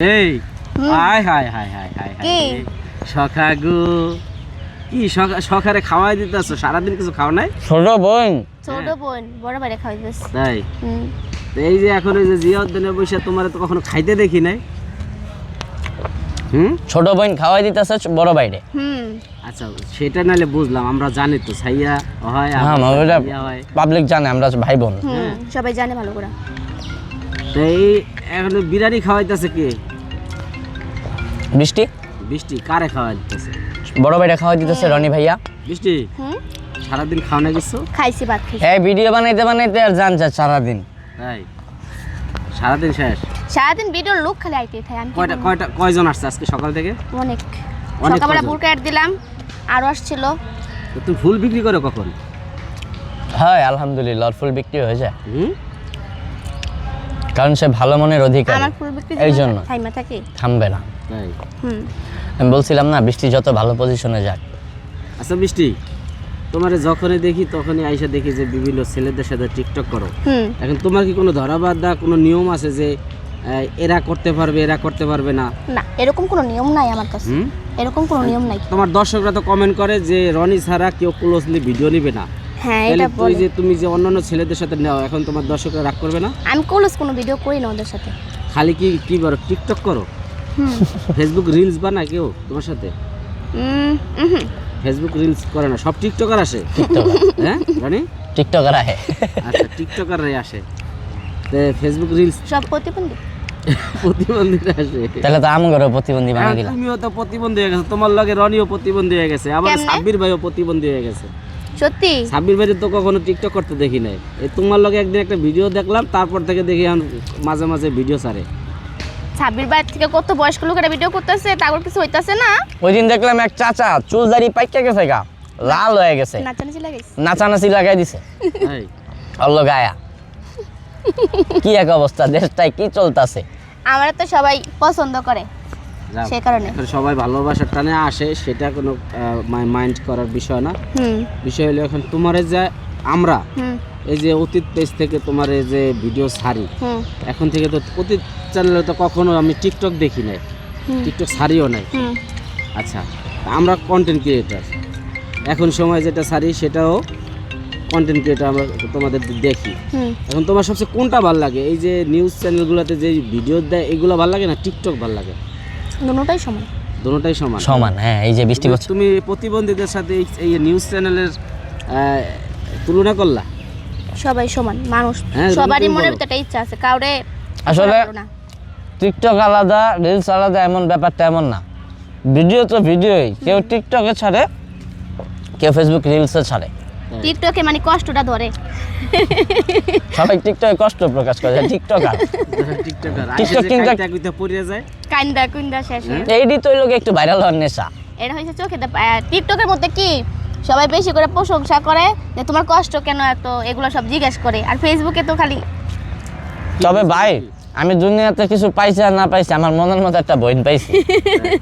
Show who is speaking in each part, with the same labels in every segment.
Speaker 1: এই hi hi hi hi hi
Speaker 2: কি?
Speaker 1: সখা গো কি সখা- সখারে খাওয়াই দিতেছো? সারাদিন কিছু খাও নাই?
Speaker 3: ছোট বোন।
Speaker 2: ছোট বোন বড় বাইরে খাওয়াইতেছে।
Speaker 1: তাই? এই যে এখন ওই যে জিয়া উদ্দিনে বসে তোমার তো কখনো খাইতে দেখি নাই? হুম?
Speaker 3: ছোট বোন খাওয়াই দিতেছে বড় বাইরে
Speaker 2: হুম।
Speaker 1: আচ্ছা সেটা নালে বুঝলাম আমরা জানি তো সাইয়া হয়
Speaker 3: হ্যাঁ
Speaker 1: হয়।
Speaker 3: পাবলিক জানে আমরা ভাই বোন।
Speaker 2: সবাই জানে ভালো করে।
Speaker 1: তো এই এখন বিরিয়ানি খাওয়াইতেছে কে?
Speaker 3: বৃষ্টি?
Speaker 1: বৃষ্টি কারে খাওয়া দিতেছে?
Speaker 3: বড় বাইরে খাওয়াই দিতেছে রনি ভাইয়া।
Speaker 1: বৃষ্টি?
Speaker 2: হুম?
Speaker 1: সারাদিন খাওয়া না কিছু?
Speaker 2: খাইছি ভাত খাইছি।
Speaker 3: এই ভিডিও বানাইতে বানাইতে আর জান যা সারাদিন।
Speaker 1: তাই? সারাদিন শেষ?
Speaker 2: সারাদিন ভিডিওর লোক খালি আইতে থাকে আমি
Speaker 1: কয়টা কয়টা কয়জন আসছে আজকে সকাল থেকে?
Speaker 2: অনেক।
Speaker 1: অনেক
Speaker 2: সকালবেলা? বুরকা অ্যাড দিলাম আরও আসছিল।
Speaker 1: তো তুমি ফুল বিক্রি করো কখন?
Speaker 3: হয় আলহামদুলিল্লাহ ফুল বিক্রি হয়ে যায়।
Speaker 1: হুম?
Speaker 3: কারণ সে ভালো মনের অধিকার।
Speaker 2: আমার ফুল বিক্রি
Speaker 3: এই জন্য
Speaker 2: থাকে?
Speaker 3: থামবে না।
Speaker 2: হুম।
Speaker 3: আমি বলছিলাম না বৃষ্টি যত ভালো পজিশনে যাক।
Speaker 1: আচ্ছা বৃষ্টি তোমার যখনই দেখি তখনই আইসা দেখি যে বিভিন্ন ছেলেদের সাথে টিকটক করো। এখন তোমার কি কোনো ধরাবাধা কোনো নিয়ম আছে যে আহ, এরা করতে পারবে এরা করতে পারবে না?
Speaker 2: না এরকম কোনো নিয়ম নাই আমার কাছে। এরকম কোনো নিয়ম নাই।
Speaker 1: তোমার দর্শকরা তো কমেন্ট করে যে রনি ছাড়া কেউ ক্লোজলি ভিডিও নিবে না।
Speaker 2: হ্যাঁ এটা
Speaker 1: তুই যে তুমি যে অন্যান্য ছেলেদের সাথে নাও এখন তোমার দর্শকরা রাগ করবে না?
Speaker 2: আমি কলস কোনো ভিডিও করি না ওদের সাথে।
Speaker 1: খালি কি কি করো টিকটক করো? ফেসবুক রিলস বানায় কেউ তোমার সাথে? ফেসবুক রিলস করে না সব টিকটকার আসে। হ্যাঁ রনি?
Speaker 3: টিকটকার আহে
Speaker 1: আচ্ছা টিকটকাররাই আসে। তো ফেসবুক রিলস
Speaker 2: সব প্রতিবন্ধী?
Speaker 1: প্রতিবন্ধীরা আসে।
Speaker 3: তাহলে তো আমগরও প্রতিবন্ধী বানিয়ে দিলাম।
Speaker 1: তুমিও তো প্রতিবন্ধী হয়ে গেছো তোমার লগে রনিও প্রতিবন্ধী হয়ে গেছে আবার? সাব্বির ভাইও প্রতিবন্ধী হয়ে গেছে।
Speaker 2: সত্যি?
Speaker 1: সাব্বির ভাই তো কখনো টিকটক করতে দেখি নাই। এই তোমার লগে একদিন একটা ভিডিও দেখলাম তারপর থেকে দেখি মাঝে মাঝে ভিডিও ছাড়ে।
Speaker 2: ছাব্বির বাইর থেকে কত বয়স্ক লোকেরা ভিডিও করতেছে তারপর কিছু হইতাছে না?
Speaker 3: ওই দিন দেখলাম এক চাচা চুল দাড়ি পাইকা গেছে গা লাল হয়ে গেছে।
Speaker 2: নাচানাচি লাগাইছে?
Speaker 3: নাচানাচি লাগাই দিছে।
Speaker 1: এই,
Speaker 3: অল্ল গায়া। কি এক অবস্থা দেশটায় কি চলতেছে?
Speaker 2: আমার তো সবাই পছন্দ করে। সে কারণে।
Speaker 1: এখন সবাই ভালোবাসার টানে আসে সেটা কোনো মাইন্ড করার বিষয় না। বিষয় হলো এখন তোমার যে আমরা এই যে অতীত পেজ থেকে তোমার এই যে ভিডিও
Speaker 2: হুম।
Speaker 1: এখন থেকে তো অতীত চ্যানেলে তো কখনো আমি টিকটক দেখি নাই। টিকটক ছাড়িও নাই। আচ্ছা আমরা কন্টেন্ট ক্রিয়েটার এখন সময় যেটা ছাড়ি সেটাও কন্টেন্ট ক্রিয়েটার আমরা তোমাদের দেখি। এখন তোমার সবচেয়ে কোনটা ভালো লাগে? এই যে নিউজ চ্যানেলগুলোতে যে ভিডিও দেয় এগুলো ভালো লাগে না? টিকটক ভালো লাগে?
Speaker 2: দুটোটাই সমান।
Speaker 1: দুটোটাই সমান?
Speaker 3: সমান হ্যাঁ এই যে বৃষ্টি পড়ছে
Speaker 1: তুমি প্রতিবন্ধীদের সাথে এই- নিউজ চ্যানেলের তুলনা করলা?
Speaker 2: সবাই সমান মানুষ।
Speaker 1: হ্যাঁ,
Speaker 2: সবারই মনের ভিতরে একটা ইচ্ছা আছে কাউরে
Speaker 3: আসলে
Speaker 2: না।
Speaker 3: টিকটক আলাদা রিলস আলাদা এমন ব্যাপারটা এমন না। ভিডিও তো ভিডিওই কেউ টিকটকে ছাড়ে কেউ ফেসবুক রিলসে ছাড়ে।
Speaker 2: টিকটকে মানে কষ্টটা ধরে।
Speaker 3: সবাই টিকটকে কষ্ট প্রকাশ করে টিকটক আর
Speaker 1: টিকটকার।
Speaker 3: TikTok কিন্তু-
Speaker 1: টিকটক পড়ে যায়।
Speaker 2: কান্দা কুন্দা শেষ। হয়ে।
Speaker 3: এইটি তো লোক একটু ভাইরাল হওয়ার নেশা।
Speaker 2: এটা হয়েছে চোখে টিকটকের মধ্যে কি সবাই বেশি করে প্রশংসা করে যে তোমার কষ্ট কেন এত? এগুলো সব জিজ্ঞেস করে। আর ফেসবুকে তো খালি
Speaker 3: তবে ভাই আমি দুনিয়াতে কিছু পাইছি আর না পাইছি আমার মনের মতো একটা বইন পাইছি।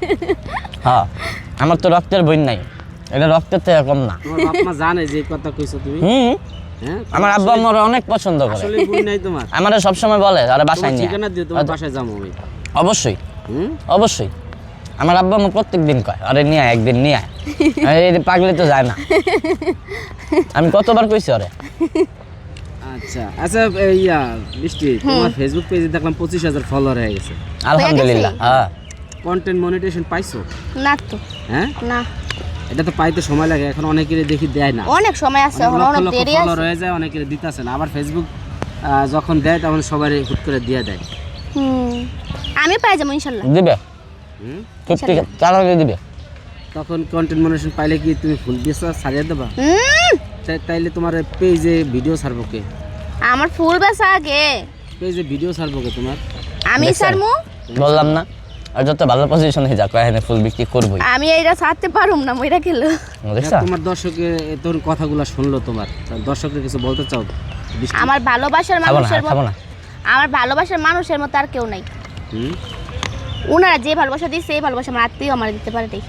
Speaker 3: হ্যাঁ আমার তো রক্তের বইন নাই। এটা রক্তের থেকে কম না।
Speaker 1: তোমার বাপ মা জানে যে কথা কইছো তুমি।
Speaker 3: হুম?
Speaker 1: হ্যাঁ?
Speaker 3: আমার আব্বা আমার অনেক পছন্দ করে।
Speaker 1: আসলে বই নাই তোমার।
Speaker 3: আমার সবসময় বলে আরে বাসায় নিয়ে
Speaker 1: ঠিকানা দিয়ে তোমার বাসায় যাব আমি।
Speaker 3: অবশ্যই।
Speaker 1: হুম?
Speaker 3: অবশ্যই। আমার আব্বা আমার প্রত্যেক দিন কয় আরে নিয়ে আয় একদিন নিয়ে আয়। এই পাগলে তো যায় না। আমি কতবার কইছি আরে
Speaker 1: আচ্ছা আচ্ছা ইয়া বৃষ্টি তোমার ফেসবুক পেজে দেখলাম পঁচিশ হাজার ফলোয়ার হয়ে গেছে।
Speaker 3: আলহামদুলিল্লাহ হ্যাঁ
Speaker 1: কন্টেন্ট মনিটেশন পাইছো?
Speaker 2: না তো।
Speaker 1: হ্যাঁ?
Speaker 2: না।
Speaker 1: এটা তো পাইতে সময় লাগে এখন অনেকেরই দেখি দেয় না।
Speaker 2: অনেক সময় আছে
Speaker 1: অনেক
Speaker 2: এখন
Speaker 1: লক্ষ
Speaker 2: অনেক দেরি আছে।
Speaker 1: হয়ে যায় অনেকের দিতেছে না। আবার ফেসবুক যখন দেয় তখন সবাই হুট করে দিয়ে দেয়।
Speaker 2: হুম। আমি পাই যাব ইনশাল্লাহ।
Speaker 3: দিবে?
Speaker 1: হুম?
Speaker 3: ফিফটি চার দিবে?
Speaker 1: তখন কন্টেন্ট মনিটেশন পাইলে কি তুমি ফুল দিয়েছ ছাড়িয়ে দেবা?
Speaker 2: হুম।
Speaker 1: তাই- তাইলে তোমার পেজে ভিডিও ছাড়বো কে?
Speaker 2: আমার ফুল বেচা আগে।
Speaker 1: পেজে ভিডিও ছাড়বো কে তোমার?
Speaker 2: আমি? সারমু
Speaker 3: বললাম না। আর যত ভালো পজিশনে যাক এখানে ফুল বিক্রি করবোই।
Speaker 2: আমি এইটা ছাড়তে পারুম না মইরা খেলো।
Speaker 3: দেখছ?
Speaker 1: তোমার দর্শকের তোর কথাগুলো শুনলো তোমার। দর্শকদের কিছু বলতে চাও?
Speaker 2: আমার ভালোবাসার মানুষের মতো আমার ভালোবাসার মানুষের মতো আর কেউ নাই।
Speaker 1: হুম?
Speaker 2: ওনারা যে ভালোবাসা দিচ্ছে এই ভালোবাসা আমার আত্মীয় আমার দিতে পারে
Speaker 1: তাই?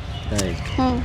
Speaker 2: হুম।